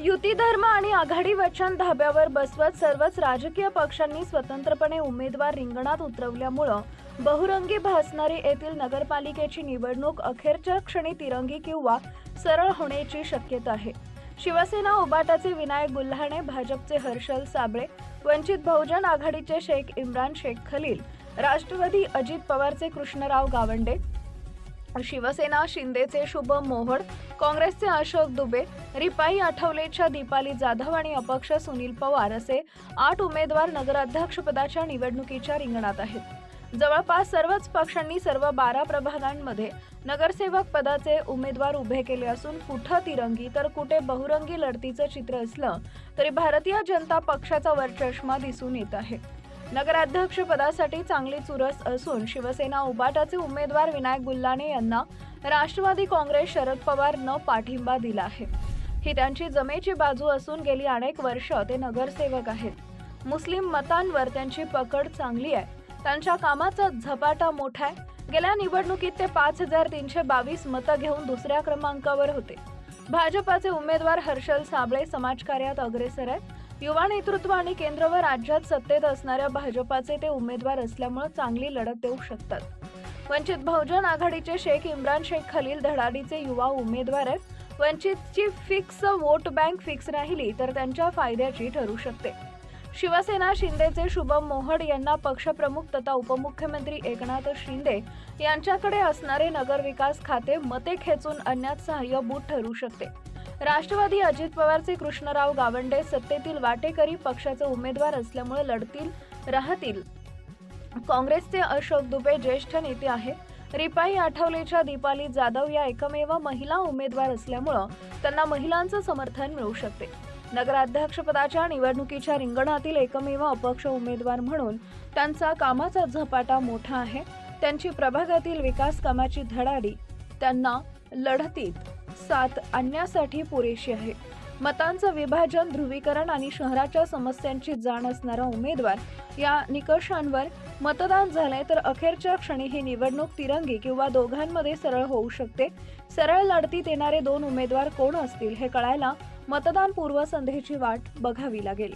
युती धर्म आणि आघाडी वचन धाब्यावर बसवत सर्वच राजकीय पक्षांनी स्वतंत्रपणे उमेदवार रिंगणात उतरवल्यामुळं बहुरंगी भासणारी येथील नगरपालिकेची निवडणूक अखेरच्या क्षणी तिरंगी किंवा सरळ होण्याची शक्यता आहे. शिवसेना उबाटाचे विनायक गुल्हाणे भाजपचे हर्षल साबळे वंचित बहुजन आघाडीचे शेख इम्रान शेख खलील राष्ट्रवादी अजित पवारचे कृष्णराव गावंडे शिवसेना शिंदेचे शुभम मोहड काँग्रेसचे अशोक दुबे रिपाई आठवलेच्या दीपाली जाधव आणि अपक्ष सुनील पवार असे आठ उमेदवार नगराध्यक्षपदाच्या निवडणुकीच्या रिंगणात आहेत. जवळपास सर्वच पक्षांनी सर्व बारा प्रभागांमध्ये नगरसेवक पदाचे उमेदवार उभे केले असून कुठं तिरंगी तर कुठे बहुरंगी लढतीचं चित्र असलं तरी भारतीय जनता पक्षाचा वरचष्मा दिसून येत आहे. नगराध्यक्षपदासाठी चांगली चुरस असून शिवसेना उबाटाचे उमेदवार विनायक गुल्लाने यांना राष्ट्रवादी काँग्रेस शरद पवार न पाठिंबा दिला आहे. ही त्यांची जमेची बाजू असून गेली अनेक वर्ष ते नगरसेवक आहेत. मुस्लिम मतांवर त्यांची पकड चांगली आहे. त्यांच्या कामाचा झपाटा मोठा आहे. गेल्या निवडणुकीत ते पाच हजार तीनशे बावीस मतं घेऊन दुसऱ्या क्रमांकावर होते. भाजपाचे उमेदवार हर्षल साबळे समाजकार्यात अग्रेसर आहेत. युवा नेतृत्व आणि केंद्र व राज्यात सत्तेत असणाऱ्या भाजपाचे ते उमेदवार असल्यामुळे चांगली लढत देऊ शकतात. वंचित बहुजन आघाडीचे शेख इम्रान शेख खलील धडाडीचे युवा उमेदवार आहेत. वंचितची फिक्स वोट बँक फिक्स राहिली तर त्यांच्या फायद्याची ठरू शकते. शिवसेना शिंदेचे शुभम मोहड यांना पक्षप्रमुख तथा उपमुख्यमंत्री एकनाथ शिंदे यांच्याकडे असणारे नगरविकास खाते मते खेचून आणण्यात सहाय्यभूत ठरू शकते. राष्ट्रवादी अजित पवारचे कृष्णराव गावंडे सत्तेतील वाटेकरी पक्षाचे उमेदवार असल्यामुळे लढतील राहतील. काँग्रेसचे अशोक दुबे ज्येष्ठ नेते आहेत. रिपाई आठवलेच्या दीपाली जाधव या एकमेव महिला उमेदवार असल्यामुळं त्यांना महिलांचं समर्थन मिळू शकते. नगराध्यक्षपदाच्या निवडणुकीच्या रिंगणातील एकमेव अपक्ष उमेदवार म्हणून त्यांचा कामाचा झपाटा मोठा आहे. त्यांची प्रभागातील विकास कामाची धडाडी त्यांना लढतीत साथ आणण्यासाठी पुरेशी आहे. मतांचं विभाजन ध्रुवीकरण आणि शहराच्या समस्यांची जाण असणारा उमेदवार या निकषांवर मतदान झालंय तर अखेरच्या क्षणी ही निवडणूक तिरंगी किंवा दोघांमध्ये सरळ होऊ शकते. सरळ लढतीत येणारे दोन उमेदवार कोण असतील हे कळायला मतदान पूर्वसंध्येची वाट बघावी लागेल.